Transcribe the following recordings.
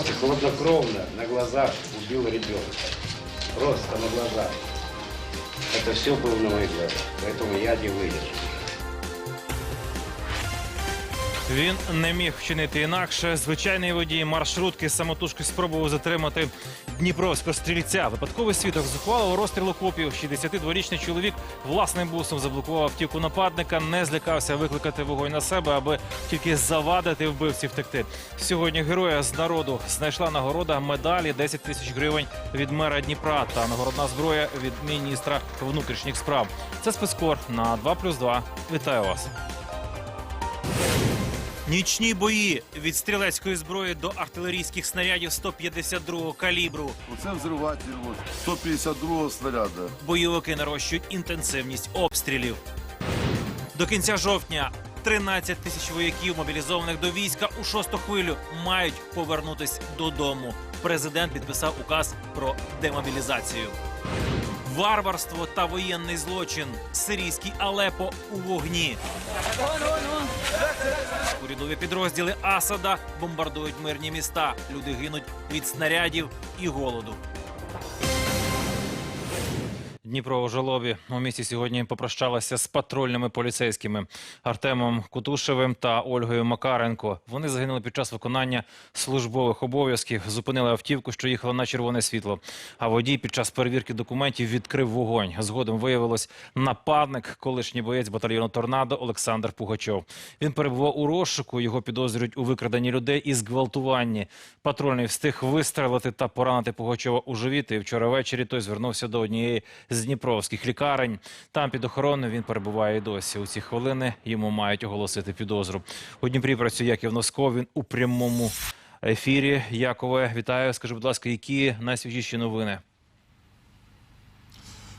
просто хладнокровно на глазах убил ребенка. Просто на глазах. Это все было на моих глазах. Поэтому я не выдержал. Він не міг вчинити інакше. Звичайний водій маршрутки самотужки спробував затримати дніпровського стрільця. Випадковий свідок зухвалого розстрілу копів. 62-річний чоловік власним бусом заблокував автівку нападника, не злякався викликати вогонь на себе, аби тільки завадити вбивці втекти. Сьогодні героя з народу знайшла нагорода медалі 10 тисяч гривень від мера Дніпра та нагородна зброя від міністра внутрішніх справ. Це спецкор на 2+,2. Вітаю вас. Нічні бої від стрілецької зброї до артилерійських снарядів 152-го калібру. Оце взриватель от, 152-го снаряда. Бойовики нарощують інтенсивність обстрілів. До кінця жовтня 13 тисяч вояків, мобілізованих до війська у шосту хвилю, мають повернутись додому. Президент підписав указ про демобілізацію. Варварство та воєнний злочин. Сирійський Алепо у вогні. Урядові підрозділи Асада бомбардують мирні міста. Люди гинуть від снарядів і голоду. Дніпро у жалобі у місті сьогодні попрощалася з патрульними поліцейськими Артемом Кутушевим та Ольгою Макаренко. Вони загинули під час виконання службових обов'язків, зупинили автівку, що їхала на червоне світло. А водій під час перевірки документів відкрив вогонь. Згодом виявилось нападник, колишній боєць батальйону Торнадо Олександр Пугачов. Він перебував у розшуку. Його підозрюють у викраденні людей і зґвалтуванні. Патрульний встиг вистрелити та поранити Пугачова у живіт. І вчора ввечері той звернувся до однієї з дніпровських лікарень. Там під охороною він перебуває і досі. У ці хвилини йому мають оголосити підозру. У Дніпрі працює Яків Носков. Він у прямому ефірі. Якове, вітаю. Скажи, будь ласка, які найсвіжіші новини?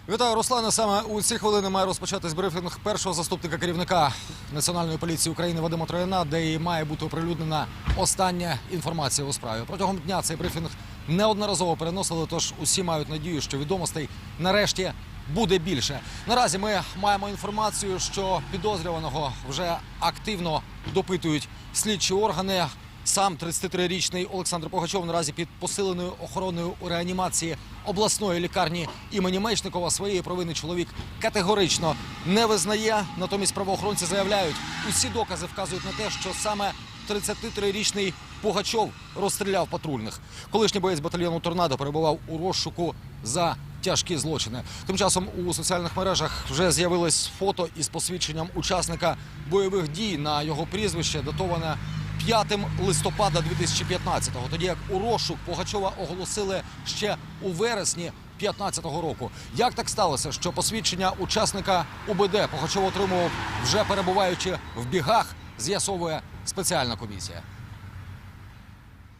Вітаю, Руслане. Саме у ці хвилини має розпочатись брифінг першого заступника керівника Національної поліції України Вадима Трояна, де і має бути оприлюднена остання інформація у справі. Протягом дня цей брифінг неодноразово переносили, тож усі мають надію, що відомостей нарешті буде більше. Наразі ми маємо інформацію, що підозрюваного вже активно допитують слідчі органи. Сам 33-річний Олександр Погачов наразі під посиленою охороною у реанімації обласної лікарні імені Мечникова своєї провини чоловік категорично не визнає. Натомість правоохоронці заявляють, усі докази вказують на те, що саме 33-річний Пугачов розстріляв патрульних. Колишній боєць батальйону Торнадо перебував у розшуку за тяжкі злочини. Тим часом у соціальних мережах вже з'явилось фото із посвідченням учасника бойових дій на його прізвище, датоване 5 листопада 2015-го, тоді як у розшук Пугачова оголосили ще у вересні 15-го року. Як так сталося, що посвідчення учасника УБД Пугачов отримував вже перебуваючи в бігах, з'ясовує спеціальна комісія.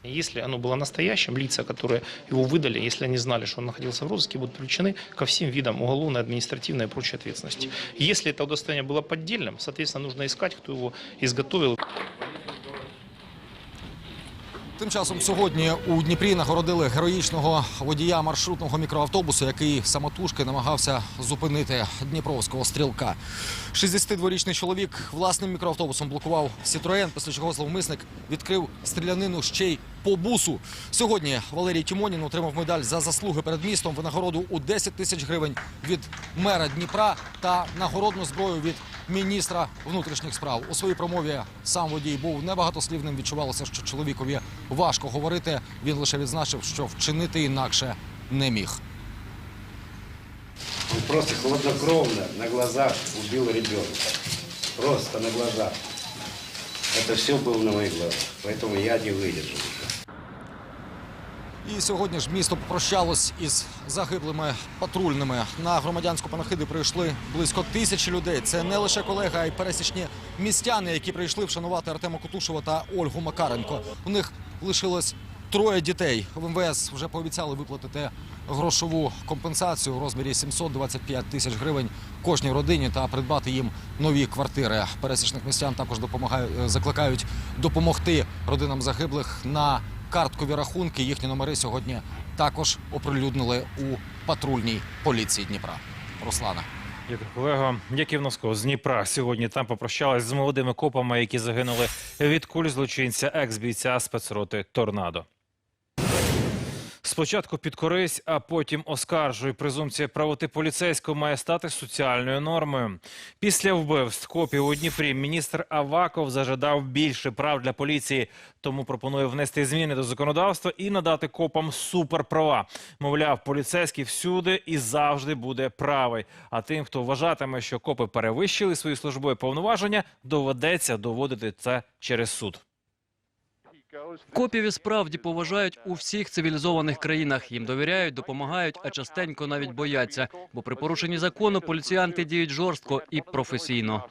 Если оно было настоящим, лица, которые его выдали, если они знали, что он находился в розыске, будут привлечены ко всем видам уголовной, административной и прочей ответственности. Если это удостоверение было поддельным, соответственно, нужно искать, кто его изготовил. Тим часом сьогодні у Дніпрі нагородили героїчного водія маршрутного мікроавтобусу, який самотужки намагався зупинити дніпровського стрілка. 62-річний чоловік власним мікроавтобусом блокував Сітроен, після чого зловмисник відкрив стрілянину ще й по бусу. Сьогодні Валерій Тімонін отримав медаль за заслуги перед містом, винагороду у 10 тисяч гривень від мера Дніпра та нагородну зброю від міністра внутрішніх справ. У своїй промові сам водій був небагатослівним. Відчувалося, що чоловікові важко говорити. Він лише відзначив, що вчинити інакше не міг. Он просто хладнокровно на глазах убил ребенка. Просто на глазах. Это все было на моих глазах. Поэтому я не выдержал. І сьогодні ж місто попрощалось із загиблими патрульними. На громадянську панахиди прийшли близько тисячі людей. Це не лише колеги, а й пересічні містяни, які прийшли вшанувати Артема Кутушева та Ольгу Макаренко. У них лишилось троє дітей. В МВС вже пообіцяли виплатити грошову компенсацію у розмірі 725 тисяч гривень кожній родині та придбати їм нові квартири. Пересічних містян також допомагають закликають допомогти родинам загиблих на карткові рахунки. Їхні номери сьогодні також оприлюднили у патрульній поліції Дніпра. Руслана. Дякую, колего. Яків Носков з Дніпра сьогодні там попрощалась з молодими копами, які загинули від куль злочинця, екс-бійця спецроти Торнадо. Спочатку підкорись, а потім оскаржуй. Презумпція правоти поліцейського має стати соціальною нормою. Після вбивств копів у Дніпрі міністр Аваков зажадав більше прав для поліції, тому пропонує внести зміни до законодавства і надати копам суперправа. Мовляв, поліцейський всюди і завжди буде правий. А тим, хто вважатиме, що копи перевищили свої службові повноваження, доведеться доводити це через суд. Копів і справді поважають у всіх цивілізованих країнах. Їм довіряють, допомагають, а частенько навіть бояться. Бо при порушенні закону поліціянти діють жорстко і професійно.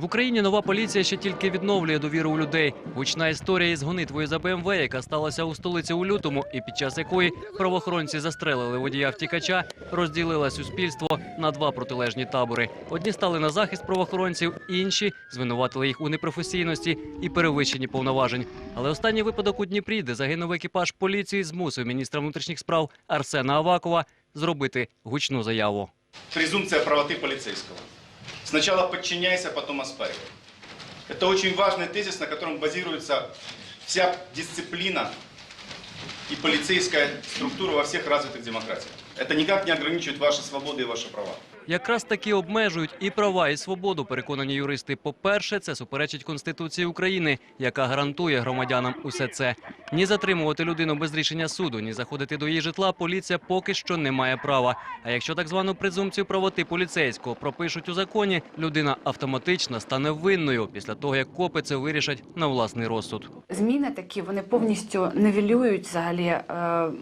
В Україні нова поліція ще тільки відновлює довіру у людей. Гучна історія із гонитвою за БМВ, яка сталася у столиці у лютому, і під час якої правоохоронці застрелили водія втікача, розділила суспільство на два протилежні табори. Одні стали на захист правоохоронців, інші звинуватили їх у непрофесійності і перевищенні повноважень. Але останній випадок у Дніпрі, де загинув екіпаж поліції, змусив міністра внутрішніх справ Арсена Авакова зробити гучну заяву. презумпция правоты полицейского. Сначала подчиняйся, потом оспаривай. Это очень важный тезис, на котором базируется вся дисциплина и полицейская структура во всех развитых демократиях. Это никак не ограничивает ваши свободы и ваши права. Якраз таки обмежують і права, і свободу, переконані юристи. По-перше, це суперечить Конституції України, яка гарантує громадянам усе це. Ні затримувати людину без рішення суду, ні заходити до її житла поліція поки що не має права. А якщо так звану презумпцію правоти поліцейського пропишуть у законі, людина автоматично стане винною після того, як копи це вирішать на власний розсуд. Зміни такі вони повністю невілюють взагалі е,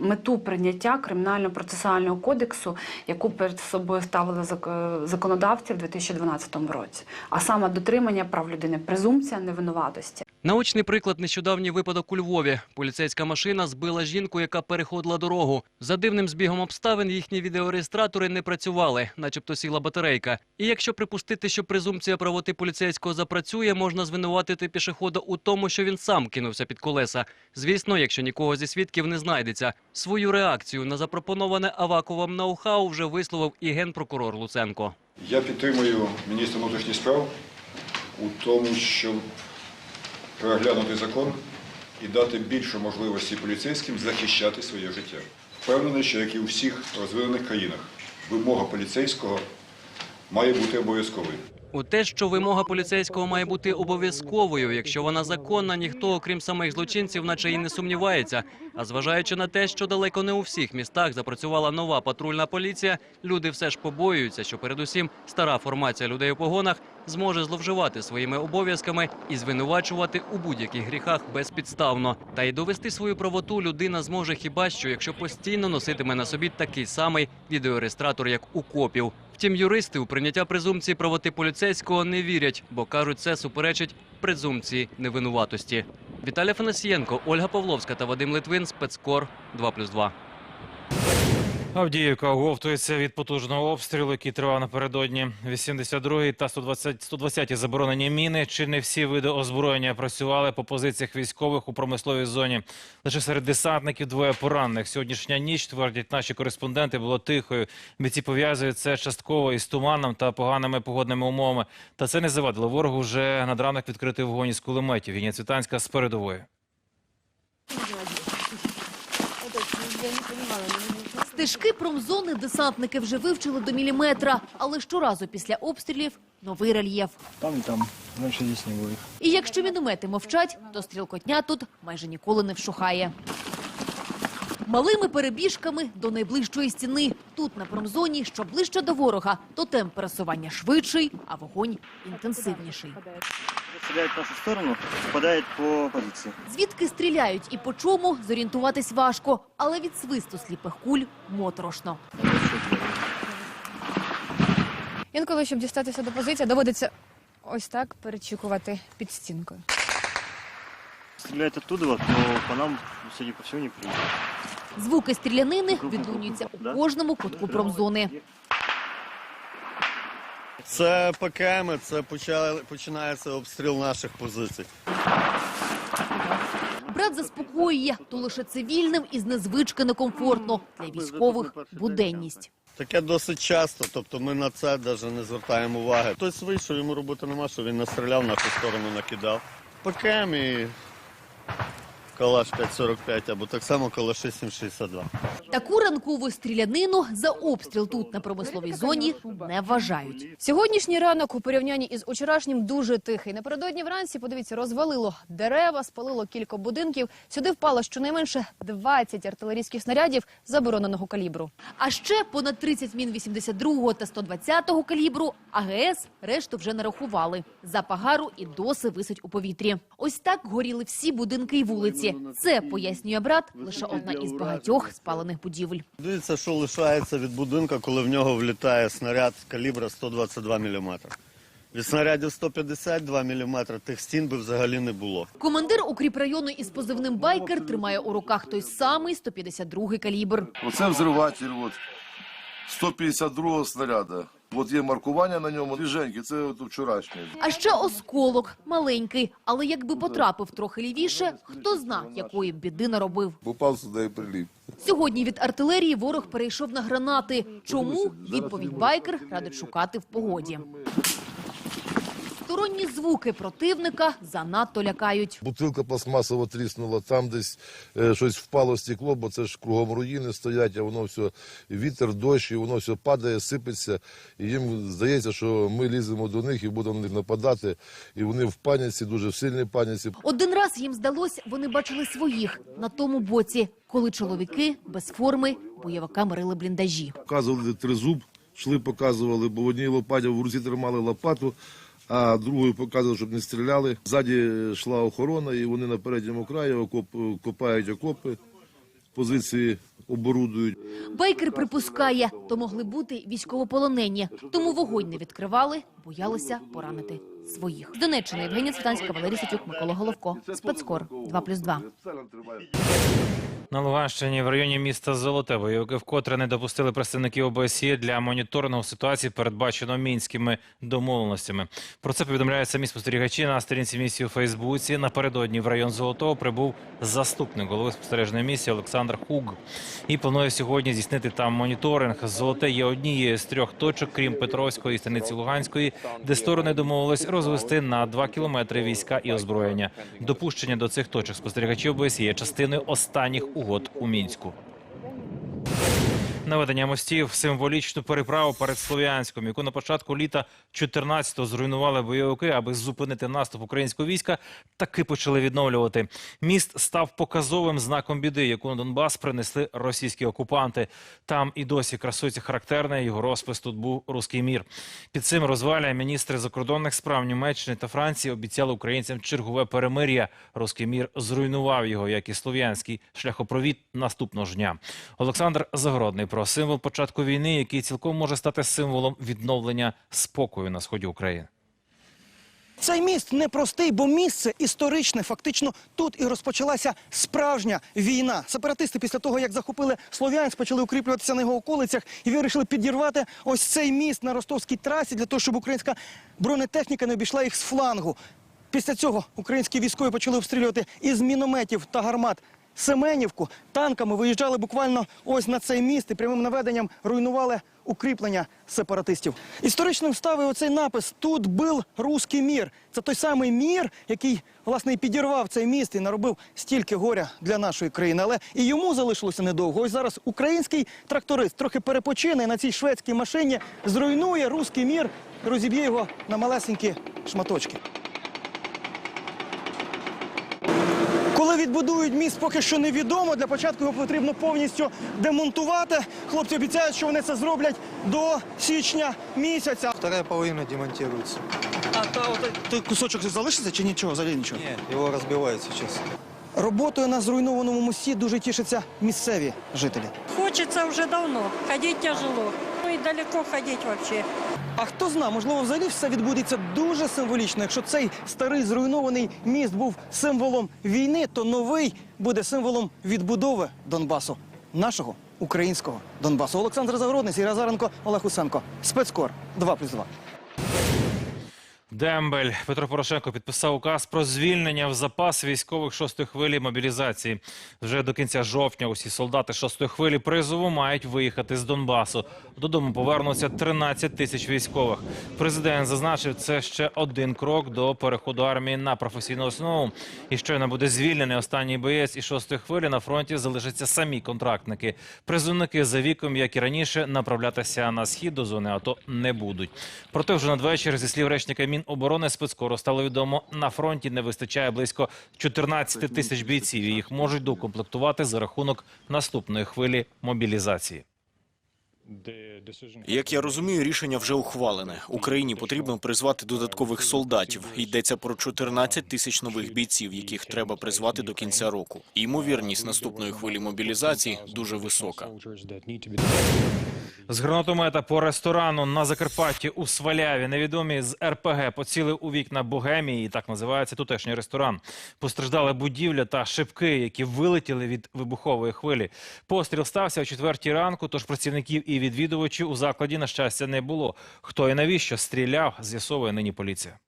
мету прийняття кримінально-процесуального кодексу, яку перед собою ставили зак- законодавці в 2012 році, а саме дотримання прав людини, презумпція невинуватості. Наочний приклад нещодавній випадок у Львові. Поліцейська машина збила жінку, яка переходила дорогу. За дивним збігом обставин їхні відеореєстратори не працювали, начебто сіла батарейка. І якщо припустити, що презумпція правоти поліцейського запрацює, можна звинуватити пішохода у тому, що він сам кинувся під колеса. Звісно, якщо нікого зі свідків не знайдеться. Свою реакцію на запропоноване Аваковим ноу-хау вже висловив і генпрокурор Луценко. Я підтримую міністра внутрішніх справ у тому, щоб переглянути закон і дати більше можливості поліцейським захищати своє життя. Впевнений, що як і у всіх розвинених країнах, вимога поліцейського має бути обов'язковою. У те, що вимога поліцейського має бути обов'язковою, якщо вона законна, ніхто, окрім самих злочинців, наче і не сумнівається. А зважаючи на те, що далеко не у всіх містах запрацювала нова патрульна поліція, люди все ж побоюються, що передусім стара формація людей у погонах зможе зловживати своїми обов'язками і звинувачувати у будь-яких гріхах безпідставно. Та й довести свою правоту людина зможе хіба що, якщо постійно носитиме на собі такий самий відеореєстратор, як у копів. Втім, юристи у прийняття презумпції правоти поліцейського не вірять, бо кажуть, це суперечить презумпції невинуватості. Віталій Фанасієнко, Ольга Павловська та Вадим Литвин. Спецкор 2+,2. Авдіївка оговтується від потужного обстрілу, який тривав напередодні. 82-й та 120 120-ті заборонені міни. Чи не всі види озброєння працювали по позиціях військових у промисловій зоні? Лише серед десантників двоє поранених. Сьогоднішня ніч, твердять наші кореспонденти, було тихою. Бійці пов'язують це частково із туманом та поганими погодними умовами. Та це не завадило ворогу вже над ранок відкрити вогонь із кулеметів. Єня Цвітанська з передової. Стежки промзони десантники вже вивчили до міліметра, але щоразу після обстрілів новий рельєф. Там і там. Дальше здесь не. І якщо міномети мовчать, то стрілкотня тут майже ніколи не вщухає. Малими перебіжками до найближчої стіни. Тут, на промзоні, що ближче до ворога, то темп пересування швидший, а вогонь інтенсивніший. Стреляет в нашу сторону, попадает по позиции. Звідки стріляють і по чому, зорієнтуватись важко, але від свисту сліпих куль моторошно. Інколи, щоб дістатися до позиції, доводиться ось так перечікувати під стінкою. Стреляет оттуда, то по нам, судя по всему, не придет. Звуки стрілянини відлунюються у кожному кутку промзони. Це ПКМ, це починається обстріл наших позицій. Брат заспокоює, то лише цивільним із незвички некомфортно. Для військових – буденність. Таке досить часто, тобто ми на це навіть не звертаємо уваги. Хтось вийшов, йому роботи нема, що він настріляв, нашу сторону накидав. ПКМ і Калаш 5,45 або так само калаши 7,62. Таку ранкову стрілянину за обстріл тут на промисловій зоні не вважають. Сьогоднішній ранок у порівнянні із учорашнім дуже тихий. Напередодні вранці, подивіться, розвалило дерева, спалило кілька будинків. Сюди впало щонайменше 20 артилерійських снарядів забороненого калібру. А ще понад 30 мін 82 та 120 калібру АГС решту вже нарахували. Запах гару і досі висить у повітрі. Ось так горіли всі будинки і вулиці. Це, пояснює брат, лише одна із багатьох спалених будівель. Дивіться, що лишається від будинка, коли в нього влітає снаряд калібра 122 мм. Від снарядів 152 мм тих стін би взагалі не було. Командир укріпрайону із позивним «Байкер» тримає у руках той самий 152 калібр. Оце взриватель, от, 152 снаряда. От є маркування на ньому, свіженький, це от вчорашнє. А ще осколок маленький, але якби потрапив трохи лівіше, хто зна, якої б біди наробив. Попав сюди і приліп. Сьогодні від артилерії ворог перейшов на гранати. Чому? Відповідь байкер радить шукати в погоді. Сторонні звуки противника занадто лякають. Бутилка пластмасово тріснула, там десь е, щось впало стекло, бо це ж кругом руїни стоять, а воно все вітер, дощ, і воно все падає, сипеться. І їм здається, що ми ліземо до них і будемо на них нападати. І вони в паніці, дуже в сильній паніці. Один раз їм здалось, вони бачили своїх на тому боці, коли чоловіки без форми бойовикам рили бліндажі. Показували тризуб, йшли, показували, бо в одній лопаті в руці тримали лопату, а другою показували, щоб не стріляли. Ззаді йшла охорона, і вони на передньому краї окоп, копають окопи, позиції оборудують. Байкер припускає, то могли бути військовополонені, тому вогонь не відкривали, боялися поранити своїх. З Донеччини Євгенія Цвітанська, Валерій Сетюк, Микола Головко. Спецкор 2+,2. На Луганщині в районі міста Золоте бойовики вкотре не допустили представників ОБСЄ для моніторингу ситуації, передбачено мінськими домовленостями. Про це повідомляють самі спостерігачі на сторінці місії у Фейсбуці. Напередодні в район Золотого прибув заступник голови спостережної місії Олександр Хуг. І планує сьогодні здійснити там моніторинг. Золоте є однією з трьох точок, крім Петровської і станиці Луганської, де сторони домовились розвести на два кілометри війська і озброєння. Допущення до цих точок спостерігачів ОБСЄ частиною останніх угод у мінську. Наведення мостів символічну переправу перед Слов'янськом, яку на початку літа 14-го зруйнували бойовики, аби зупинити наступ українського війська, таки почали відновлювати. Міст став показовим знаком біди, яку на Донбас принесли російські окупанти. Там і досі красується характерний його розпис. Тут був руський мір. Під цим розваля міністри закордонних справ Німеччини та Франції обіцяли українцям чергове перемир'я. Руський мір зруйнував його, як і слов'янський шляхопровід наступного ж дня. Олександр Загородний про символ початку війни, який цілком може стати символом відновлення спокою на сході України. Цей міст непростий, бо місце історичне. Фактично тут і розпочалася справжня війна. Сепаратисти після того, як захопили Слов'янськ, почали укріплюватися на його околицях і вирішили підірвати ось цей міст на ростовській трасі для того, щоб українська бронетехніка не обійшла їх з флангу. Після цього українські військові почали обстрілювати із мінометів та гармат. Семенівку танками виїжджали буквально ось на цей міст і прямим наведенням руйнували укріплення сепаратистів. Історичним став і оцей напис Тут був руський мір. Це той самий мір, який власне і підірвав цей міст і наробив стільки горя для нашої країни. Але і йому залишилося недовго. Ось зараз український тракторист трохи перепочине на цій шведській машині, зруйнує руський мір, розіб'є його на малесенькі шматочки. Коли відбудують міст, поки що невідомо. Для початку його потрібно повністю демонтувати. Хлопці обіцяють, що вони це зроблять до січня місяця. Вторая половина демонтируется. А та, той кусочок залишиться чи нічого? Взагалі нічого? Нет, его разбивают сейчас. Роботою на зруйнованому мості дуже тішаться місцеві жителі. Хочется уже давно. Ходить тяжело. Далеко ходить вообще. А хто зна, можливо, взагалі все відбудеться дуже символічно. Якщо цей старий зруйнований міст був символом війни, то новий буде символом відбудови Донбасу, нашого українського Донбасу. Олександр Загородний, Сіра Заренко, Олег Усенко. Спецкор 2+,2. Дембель Петро Порошенко підписав указ про звільнення в запас військових шостої хвилі мобілізації. Вже до кінця жовтня усі солдати шостої хвилі призову мають виїхати з Донбасу. Додому повернуться 13 тисяч військових. Президент зазначив, це ще один крок до переходу армії на професійну основу. І щойно буде звільнений останній боєць і шостої хвилі на фронті залишаться самі контрактники. Призовники за віком, як і раніше, направлятися на схід до зони АТО не будуть. Проте вже надвечір, зі слів речника Міноборони спецкору стало відомо, на фронті не вистачає близько 14 тисяч бійців. і Їх можуть доукомплектувати за рахунок наступної хвилі мобілізації. Як я розумію, рішення вже ухвалене. Україні потрібно призвати додаткових солдатів. Йдеться про 14 тисяч нових бійців, яких треба призвати до кінця року. Ймовірність наступної хвилі мобілізації дуже висока. З гранатомета по ресторану на Закарпатті у Сваляві невідомі з РПГ поцілив у вікна Богемії, так називається тутешній ресторан. Постраждала будівля та шибки, які вилетіли від вибухової хвилі. Постріл стався о четвертій ранку, тож працівників і відвідувачів у закладі, на щастя, не було. Хто і навіщо стріляв, з'ясовує нині поліція.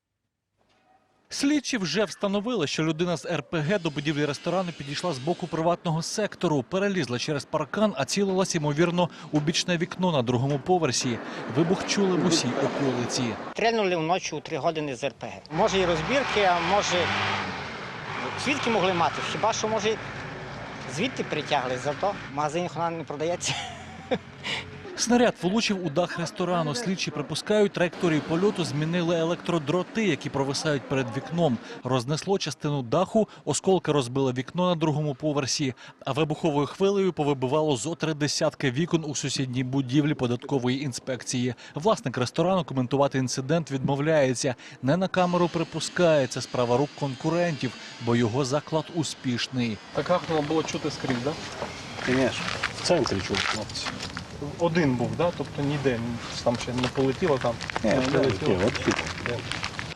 Слідчі вже встановили, що людина з РПГ до будівлі ресторану підійшла з боку приватного сектору, перелізла через паркан, а цілилась, ймовірно, у бічне вікно на другому поверсі. Вибух чули в усій околиці. Стрельнули вночі у три години з РПГ. Може і розбірки, а може свідки могли мати. Хіба що може звідти притягли, зато в магазині вона не продається. Снаряд влучив у дах ресторану. Слідчі припускають, траєкторію польоту змінили електродроти, які провисають перед вікном. Рознесло частину даху, осколки розбили вікно на другому поверсі, а вибуховою хвилею повибивало зо три десятки вікон у сусідній будівлі податкової інспекції. Власник ресторану коментувати інцидент відмовляється. Не на камеру припускається справа рук конкурентів, бо його заклад успішний. Так гахнуло було чути скрізь, так? Конечно. В центрі чув хлопці. Один був, да? тобто ніде там ще не полетіло там. Не, не прилетіло,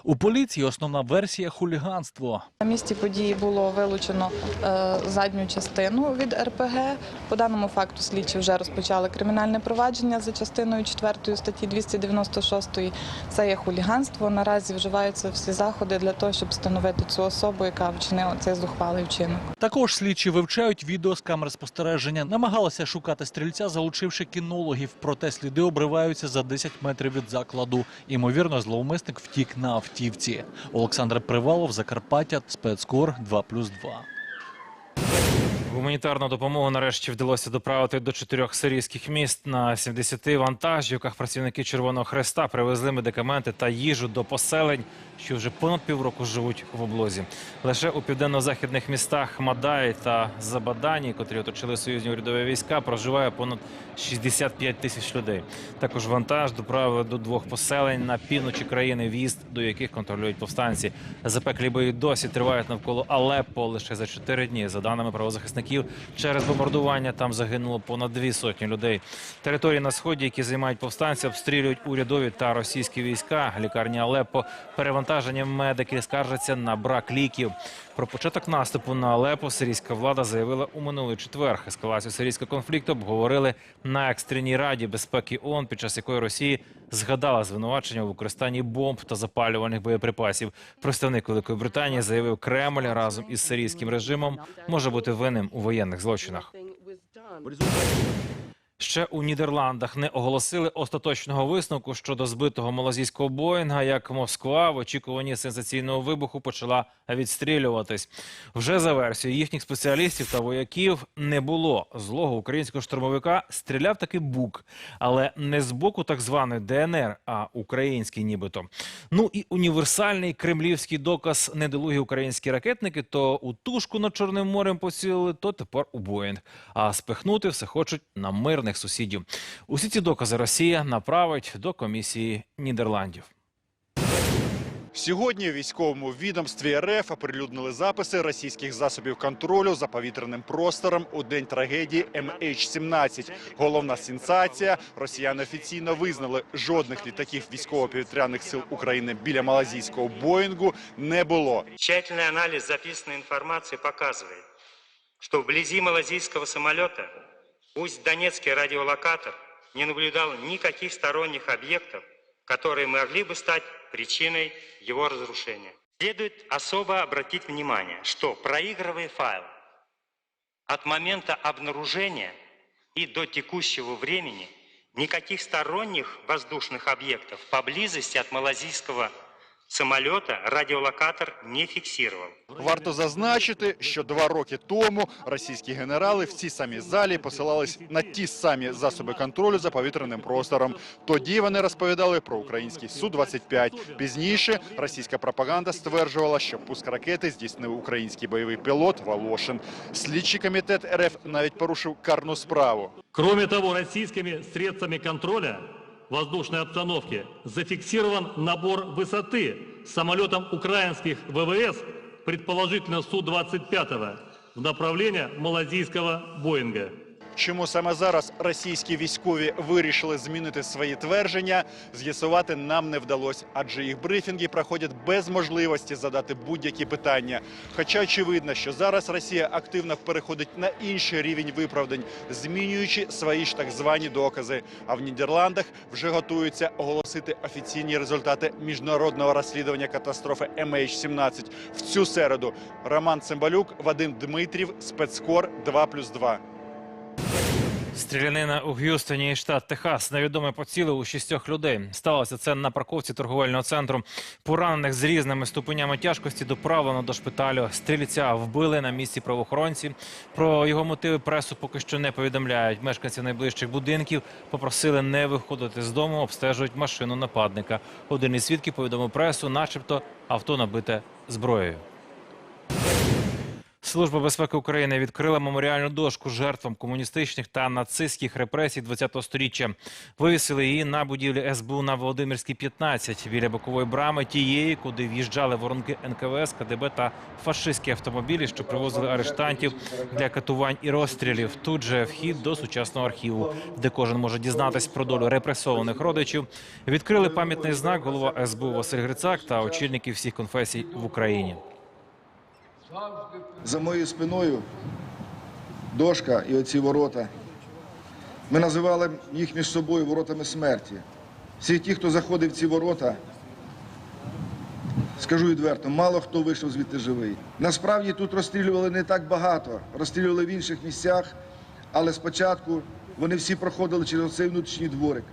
У поліції основна версія хуліганство. На місці події було вилучено е, задню частину від РПГ. По даному факту слідчі вже розпочали кримінальне провадження за частиною 4 статті 296. Це є хуліганство. Наразі вживаються всі заходи для того, щоб встановити цю особу, яка вчинила цей зухвалий вчинок. Також слідчі вивчають відео з камер спостереження. Намагалися шукати стрільця, залучивши кінологів. Проте сліди обриваються за 10 метрів від закладу. Імовірно, зловмисник втік на автівці. Олександр Привалов, Закарпаття, спецкор 2+,2. Гуманітарну допомогу нарешті вдалося доправити до чотирьох сирійських міст на 70 вантажівках. Працівники Червоного Хреста привезли медикаменти та їжу до поселень, що вже понад півроку живуть в облозі. Лише у південно-західних містах Мадай та Забадані, котрі оточили союзні урядові війська, проживає понад 65 тисяч людей. Також вантаж доправили до двох поселень на півночі країни, в'їзд до яких контролюють повстанці. Запеклі бої досі тривають навколо Алеппо лише за чотири дні. За даними правозахисників, через бомбардування там загинуло понад дві сотні людей. Території на сході, які займають повстанці, обстрілюють урядові та російські війська. Лікарні Алеппо перевантажені медики скаржаться на брак ліків. Про початок наступу на Алеппо сирійська влада заявила у минулий четвер. Ескалацію сирійського конфлікту обговорили на екстреній раді безпеки ООН, під час якої Росії згадала звинувачення у використанні бомб та запалювальних боєприпасів. Представник Великої Британії заявив, Кремль разом із сирійським режимом може бути винним у воєнних злочинах. Ще у Нідерландах не оголосили остаточного висновку щодо збитого малазійського Боїнга, як Москва в очікуванні сенсаційного вибуху почала відстрілюватись. Вже за версією їхніх спеціалістів та вояків не було злого українського штурмовика. Стріляв таки бук, але не з боку так званої ДНР, а український, нібито. Ну і універсальний кремлівський доказ недолугі українські ракетники то у тушку над Чорним морем поцілили, то тепер у Боїнг. А спихнути все хочуть на мирних сусідів. Усі ці докази Росія направить до комісії Нідерландів. Сьогодні у військовому відомстві РФ оприлюднили записи російських засобів контролю за повітряним простором у день трагедії MH17. Головна сенсація – росіяни офіційно визнали, жодних літаків військово-повітряних сил України біля малазійського Боїнгу не було. Тщательный анализ записанной информации показывает, что вблизи малазийского самолета пусть Донецкий радиолокатор не наблюдал никаких сторонних объектов, которые могли бы стать причиной его разрушения. Следует особо обратить внимание, что проигрывая файл от момента обнаружения и до текущего времени никаких сторонних воздушных объектов поблизости от малазийского самолета радиолокатор не фиксировал. Варто зазначити, що два роки тому російські генерали в цій самій залі посилались на ті самі засоби контролю за повітряним простором. Тоді вони розповідали про український Су-25. Пізніше російська пропаганда стверджувала, що пуск ракети здійснив український бойовий пілот Волошин. Слідчий комітет РФ навіть порушив карну справу. Кроме того, российскими средствами контроля воздушной обстановки зафиксирован набор высоты самолетом украинских ВВС, предположительно Су-25, в направлении малазийского Боинга. Чому саме зараз російські військові вирішили змінити свої твердження, з'ясувати нам не вдалося, адже їх брифінги проходять без можливості задати будь-які питання. Хоча очевидно, що зараз Росія активно переходить на інший рівень виправдань, змінюючи свої ж так звані докази. А в Нідерландах вже готуються оголосити офіційні результати міжнародного розслідування катастрофи MH17 в цю середу. Роман Цимбалюк, Вадим Дмитрів, спецкор 2+,2. Стрілянина у Г'юстоні, штат Техас. Невідомий поцілив у шістьох людей. Сталося це на парковці торговельного центру. Поранених з різними ступенями тяжкості доправлено до шпиталю. Стрільця вбили на місці правоохоронці. Про його мотиви пресу поки що не повідомляють. Мешканці найближчих будинків попросили не виходити з дому, обстежують машину нападника. Один із свідків повідомив пресу, начебто авто набите зброєю. Служба безпеки України відкрила меморіальну дошку жертвам комуністичних та нацистських репресій ХХ століття. Вивісили її на будівлі СБУ на Володимирській 15 біля бокової брами, тієї, куди в'їжджали воронки НКВС, КДБ та фашистські автомобілі, що привозили арештантів для катувань і розстрілів. Тут же вхід до сучасного архіву, де кожен може дізнатись про долю репресованих родичів. Відкрили пам'ятний знак голова СБУ Василь Грицак та очільники всіх конфесій в Україні. За моєю спиною дошка і оці ворота. Ми називали їх між собою воротами смерті. Всі ті, хто заходив в ці ворота, скажу відверто, мало хто вийшов звідти живий. Насправді тут розстрілювали не так багато, розстрілювали в інших місцях, але спочатку вони всі проходили через цей внутрішній дворик.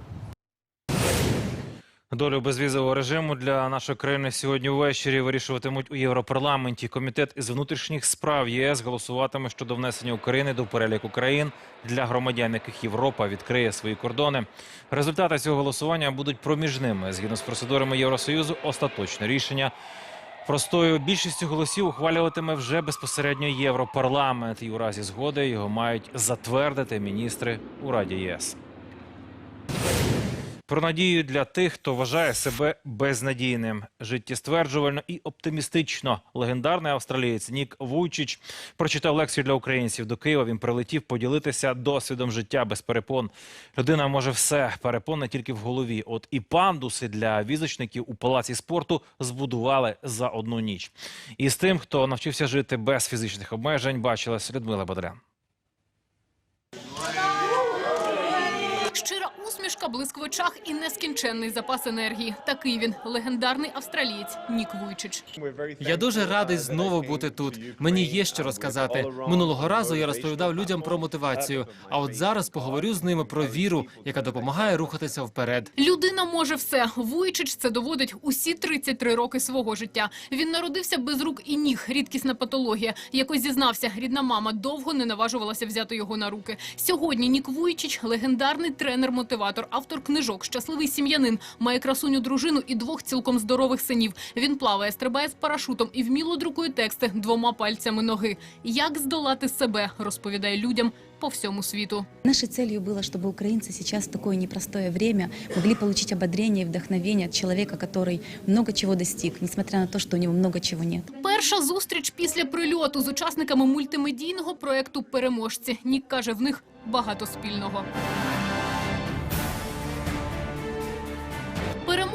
Долю безвізового режиму для нашої країни сьогодні ввечері вирішуватимуть у Європарламенті. Комітет із внутрішніх справ ЄС голосуватиме щодо внесення України до переліку країн для громадян, яких Європа відкриє свої кордони. Результати цього голосування будуть проміжними. Згідно з процедурами Євросоюзу, остаточне рішення простою більшістю голосів ухвалюватиме вже безпосередньо Європарламент. І у разі згоди його мають затвердити міністри у Раді ЄС. Про надію для тих, хто вважає себе безнадійним, життєстверджувально і оптимістично. Легендарний австралієць Нік Вуйчич прочитав лекцію для українців до Києва. Він прилетів поділитися досвідом життя без перепон. Людина може все перепон не тільки в голові. От і пандуси для візочників у палаці спорту збудували за одну ніч. І з тим, хто навчився жити без фізичних обмежень, бачилась Людмила Бадрян. Усмішка, блиск в очах і нескінченний запас енергії. Такий він легендарний австралієць Нік Вуйчич. Я дуже радий знову бути тут. Мені є що розказати. Минулого разу я розповідав людям про мотивацію. А от зараз поговорю з ними про віру, яка допомагає рухатися вперед. Людина може все. Вуйчич це доводить усі 33 роки свого життя. Він народився без рук і ніг, рідкісна патологія. Якось зізнався, рідна мама довго не наважувалася взяти його на руки. Сьогодні Нік Вуйчич – легендарний тренер-мотиватор, автор книжок, щасливий сім'янин, має красуню дружину і двох цілком здорових синів. Він плаває, стрибає з парашутом і вміло друкує тексти двома пальцями ноги. Як здолати себе, розповідає людям по всьому світу. Нашей целью было, чтобы украинцы сейчас в такое непростое время могли получить ободрение и вдохновение от человека, который много чего достиг, несмотря на то, что у него много чего нет. Перша зустріч після прильоту з учасниками мультимедійного проекту Переможці. Нік каже, в них багато спільного.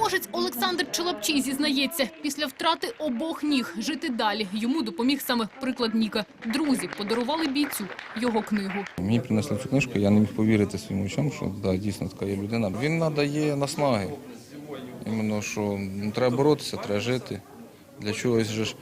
Переможець Олександр Челапчий зізнається, після втрати обох ніг жити далі йому допоміг саме приклад Ніка. Друзі подарували бійцю його книгу. Мені принесли цю книжку, я не міг повірити своїм очам, що да, дійсно така є людина. Він надає наснаги. Іменно, що ну, треба боротися, треба жити. Для чогось же ж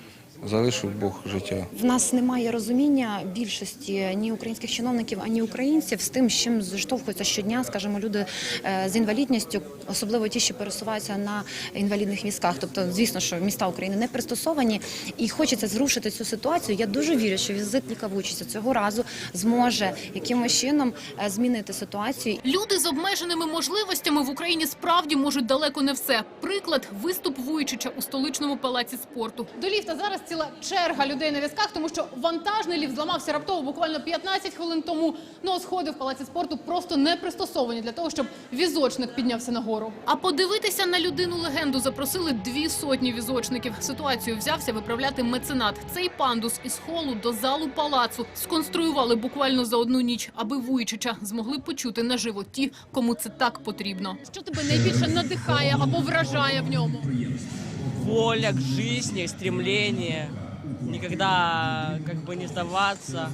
залишив Бог життя. В нас немає розуміння більшості ні українських чиновників, ані українців з тим, з чим зіштовхуються щодня, скажімо, люди е, з інвалідністю, особливо ті, що пересуваються на інвалідних візках. Тобто, звісно, що міста України не пристосовані, і хочеться зрушити цю ситуацію. Я дуже вірю, що візит Ніка Вуйчиця цього разу зможе якимось чином е, змінити ситуацію. Люди з обмеженими можливостями в Україні справді можуть далеко не все. Приклад – виступ Вуйчича у столичному палаці спорту. До ліфта зараз ціла черга людей на візках, тому що вантажний ліфт зламався раптово буквально 15 хвилин тому. Ну а сходи в палаці спорту просто не пристосовані для того, щоб візочник піднявся нагору. А подивитися на людину-легенду запросили дві сотні візочників. Ситуацію взявся виправляти меценат. Цей пандус із холу до залу палацу сконструювали буквально за одну ніч, аби Вуйчича змогли почути наживо ті, кому це так потрібно. Що тебе найбільше надихає або вражає в ньому? воля к жизни, стремление, никогда как бы не сдаваться.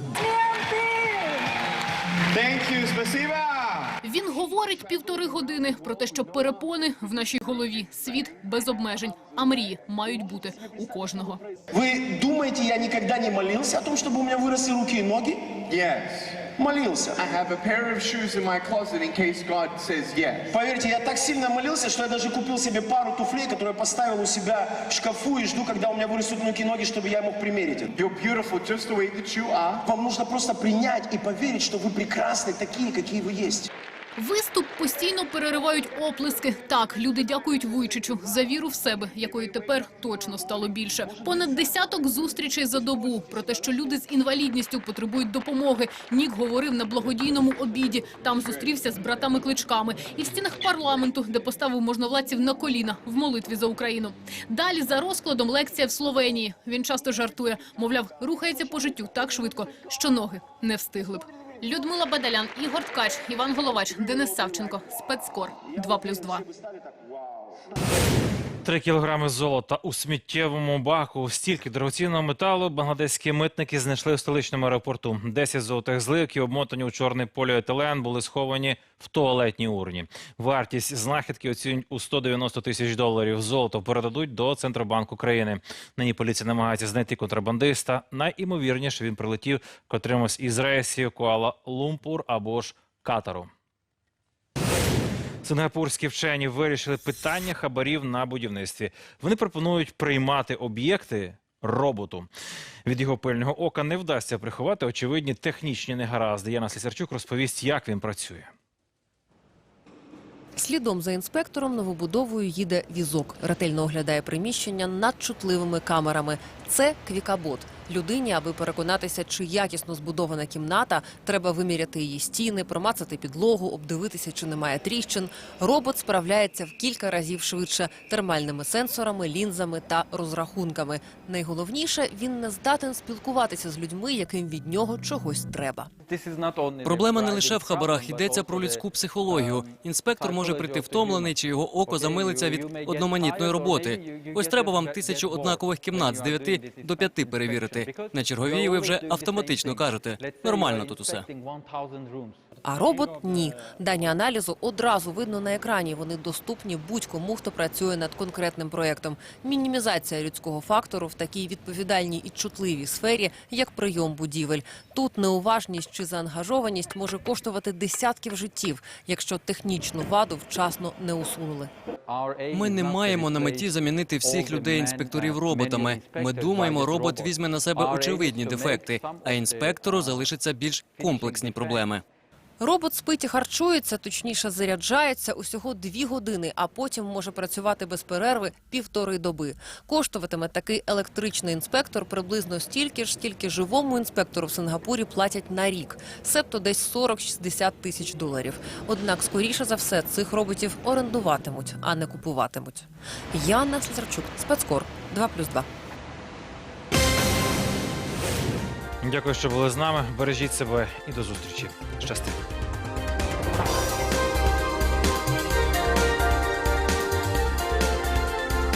Він говорить півтори години про те, що перепони в нашій голові, світ без обмежень, а мрії мають бути у кожного. Вы думаете, я никогда не молился о том, чтобы у меня выросли руки и ноги? Yes. Молился. I have a pair of shoes in my closet in case God says yes. Поверьте, я так сильно молился, что я даже купил себе пару туфлей, которые поставил у себя в шкафу и жду, когда у меня вырастут руки и ноги, чтобы я мог примерить. You're beautiful just the way that you are. Вам нужно просто принять и поверить, что вы прекрасны такие, какие вы есть. Виступ постійно переривають оплески. Так, люди дякують Вуйчичу за віру в себе, якої тепер точно стало більше. Понад десяток зустрічей за добу про те, що люди з інвалідністю потребують допомоги. Нік говорив на благодійному обіді. Там зустрівся з братами-кличками. І в стінах парламенту, де поставив можновладців на коліна в молитві за Україну. Далі за розкладом лекція в Словенії. Він часто жартує, мовляв, рухається по життю так швидко, що ноги не встигли б. Людмила Бадалян, Ігор Ткач, Іван Головач, Денис Савченко. Спецкор 2+,2. Три кілограми золота у сміттєвому баку. Стільки дорогоцінного металу бангладеські митники знайшли в столичному аеропорту. Десять золотих зливків, обмотані у чорний поліетилен, були сховані в туалетній урні. Вартість знахідки оцінюють у 190 тисяч доларів. Золото передадуть до Центробанку країни. Нині поліція намагається знайти контрабандиста. Найімовірніше він прилетів котримось із рейсів Куала-Лумпур або ж Катару. Сингапурські вчені вирішили питання хабарів на будівництві. Вони пропонують приймати об'єкти роботу. Від його пильного ока не вдасться приховати очевидні технічні негаразди. Яна Слісарчук розповість, як він працює. Слідом за інспектором новобудовою їде візок. Ретельно оглядає приміщення над чутливими камерами. Це квікабот. Людині, аби переконатися, чи якісно збудована кімната, треба виміряти її стіни, промацати підлогу, обдивитися, чи немає тріщин. Робот справляється в кілька разів швидше термальними сенсорами, лінзами та розрахунками. Найголовніше, він не здатен спілкуватися з людьми, яким від нього чогось треба. Проблема не лише в хабарах, йдеться про людську психологію. Інспектор може прийти втомлений, чи його око замилиться від одноманітної роботи. Ось треба вам тисячу однакових кімнат з 9 до 5 перевірити. На черговій ви вже автоматично кажете. Нормально тут усе. А робот ні. Дані аналізу одразу видно на екрані. Вони доступні будь-кому, хто працює над конкретним проєктом. Мінімізація людського фактору в такій відповідальній і чутливій сфері, як прийом будівель. Тут неуважність чи заангажованість може коштувати десятків життів, якщо технічну ваду вчасно не усунули. Ми не маємо на меті замінити всіх людей інспекторів роботами. Ми думаємо, робот візьме на себе очевидні дефекти, а інспектору залишаться більш комплексні проблеми. Робот спить і харчується, точніше заряджається усього дві години, а потім може працювати без перерви півтори доби. Коштуватиме такий електричний інспектор приблизно стільки ж, скільки живому інспектору в Сингапурі платять на рік, себто десь 40-60 тисяч доларів. Однак, скоріше за все, цих роботів орендуватимуть, а не купуватимуть. Яна Слізарчук, спецкор 2+,2. Дякую, що були з нами. Бережіть себе і до зустрічі. Щастить!